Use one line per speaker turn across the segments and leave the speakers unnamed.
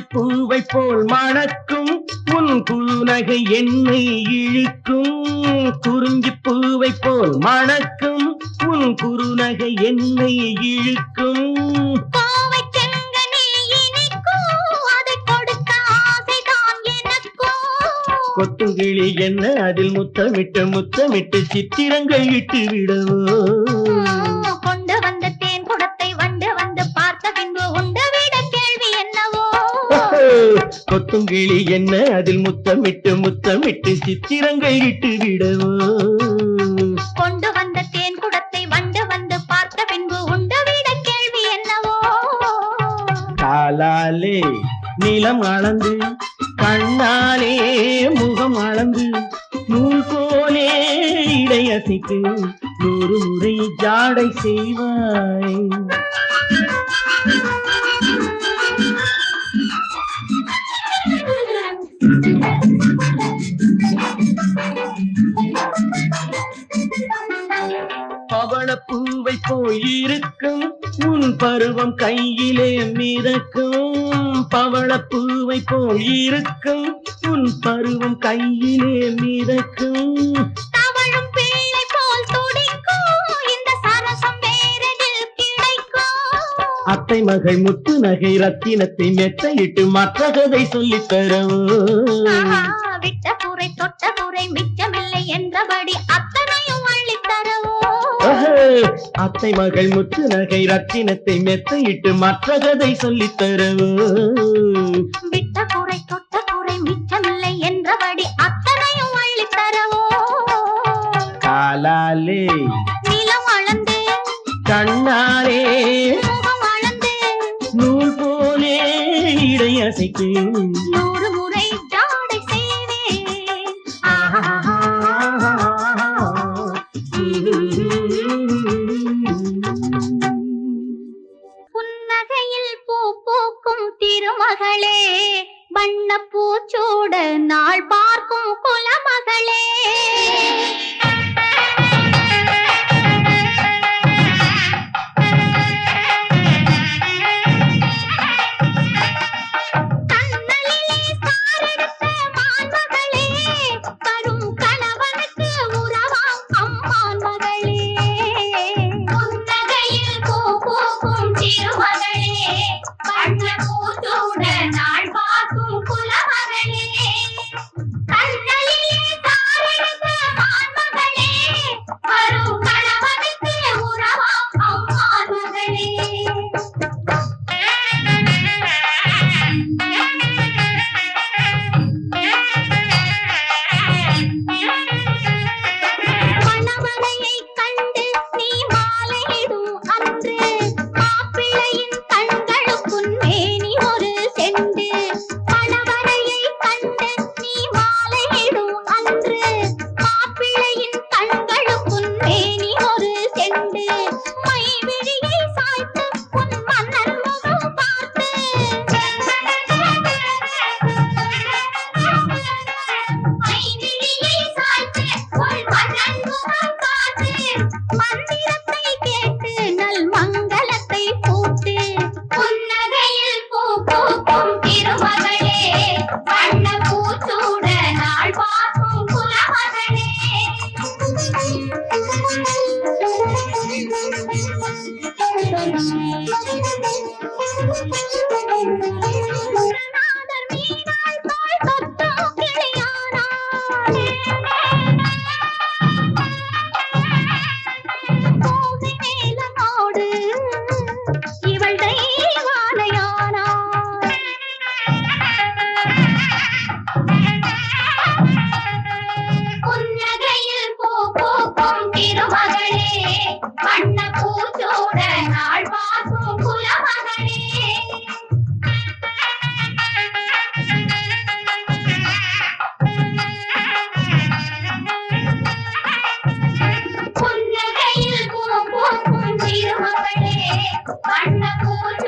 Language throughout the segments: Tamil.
பூவை போல் மணக்கும் உன் குழுநகை என்னை இழுக்கும். குறிஞ்சி பூவை போல் மணக்கும் உன் குறுநகை என்னை இழுக்கும். கொத்துங்கிளி என்ன அதில் முத்தமிட்டு முத்தமிட்டு சித்திரங்கள் இட்டு விடவோ கொத்துங்கிளி என்ன? அதில் முத்தமிட்டு முத்தமிட்டு சித்திரங்கள் இட்டு விடவோ?
கொண்டு வந்த தேன் குடத்தை வண்டு வந்து பார்த்த பின்பு உண்டு விட கேள்வி என்னவோ?
காலாலே நிலம் அளந்து கண்ணாலே முகம் அளந்து நூல் போலே இடையசைக்கு நூறு முறை ஜாடை செய்வாய். பருவம் கையிலே மிதக்கும். பவள பூவை போயிருக்கும் உன் பருவம் கையிலே மிதக்கும்.
போல்
அத்தை மகள் முத்து நகை ரத்தினத்தை மெத்தையிட்டு மற்ற கதை சொல்லித் தரவோ
விட்ட குறை தொட்ட குறை மிச்சமில்லை என்றபடி
அத்தை மகள் முத்து நகை ரத்தினத்தை மெத்தையிட்டு மற்ற கதை சொல்லித் தரவோ.
விட்ட குறை தொட்ட குறை மிச்சமில்லை என்றபடி அத்தனையும் அள்ளித் தரவோ?
காலாலே
நிலம் அளந்து.
கண்ணாலே நூல் போலே இடையசைக்கு.
நூறு வண்ண நாள் பா I'm not going to.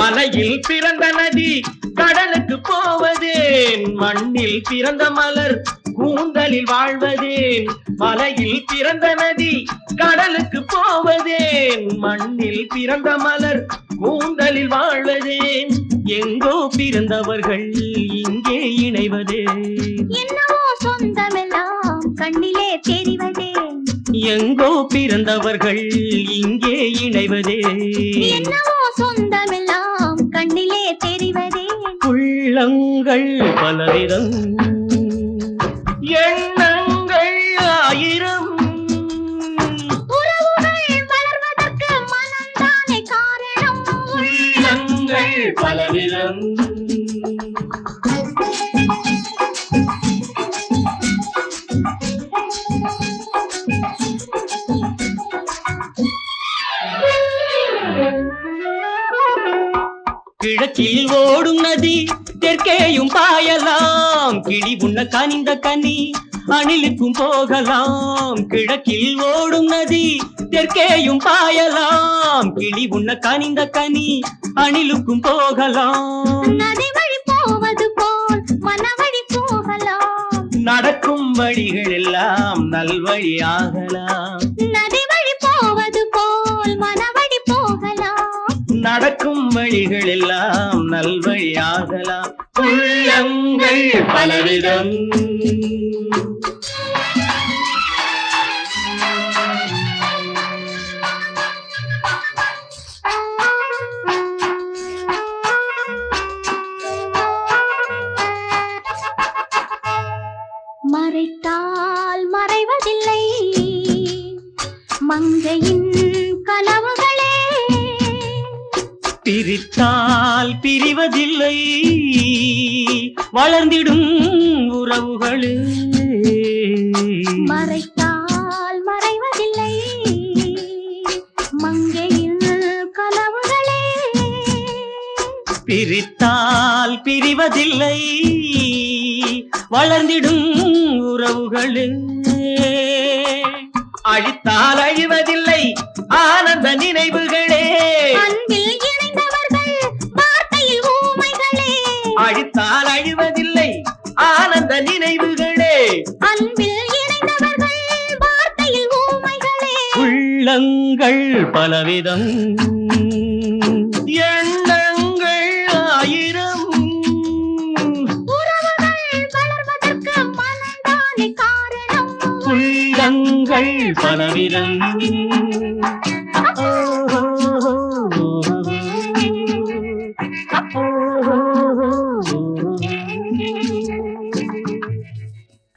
மலையில் பிறந்த நதி கடலுக்கு போவதேன். மண்ணில் பிறந்த மலர் கூந்தலில் வாழ்வதேன். மலையில் பிறந்த நதி கடலுக்கு போவதேன். மண்ணில் பிறந்த மலர் கூந்தலில் வாழ்வதேன். எங்கோ பிறந்தவர்கள் இங்கே இணைவதே.
என்னவோ சொந்தமெல்லாம் கண்ணிலே தெரிவதே.
எங்கோ பிறந்தவர்கள் இங்கே இணைவதே.
என்னவோ சொந்தமெல்லாம்
உள்ளங்கள் பலவிதம் எண்ணங்கள் ஆயிரம். உள்ளங்கள் பலவிதம் கிழக்கில் ஓடும் நதி தெற்கேயும் பாயலாம். கிளி உண்ண கனிந்த கனி அணிலுக்கும் போகலாம். கிழக்கில் ஓடும் நதி தெற்கேயும் பாயலாம். கிளி உண்ண கனிந்த கனி அணிலுக்கும் போகலாம்.
நதி வழி போவது போல் மனவழி போகலாம்.
நடக்கும் வழிகள் எல்லாம் நல்வழியாகலாம் நடக்கும் வழிகள் எல்லாம் நல்வழியாகலாம். உள்ளங்கள் பலவிதம். வளர்ந்திடும் உறவுகளே.
மறைத்தால் மறைவதில்லை. மங்கையின் கனவுகளே.
பிரித்தால் பிரிவதில்லை. வளர்ந்திடும் உறவுகளே. அழித்தால் அழிவதில்லை. ஆனந்த நினைவுகளே. உள்ளங்கள் பலவிதம். எண்ணங்கள் ஆயிரம். உள்ளங்கள் பலவிதம்.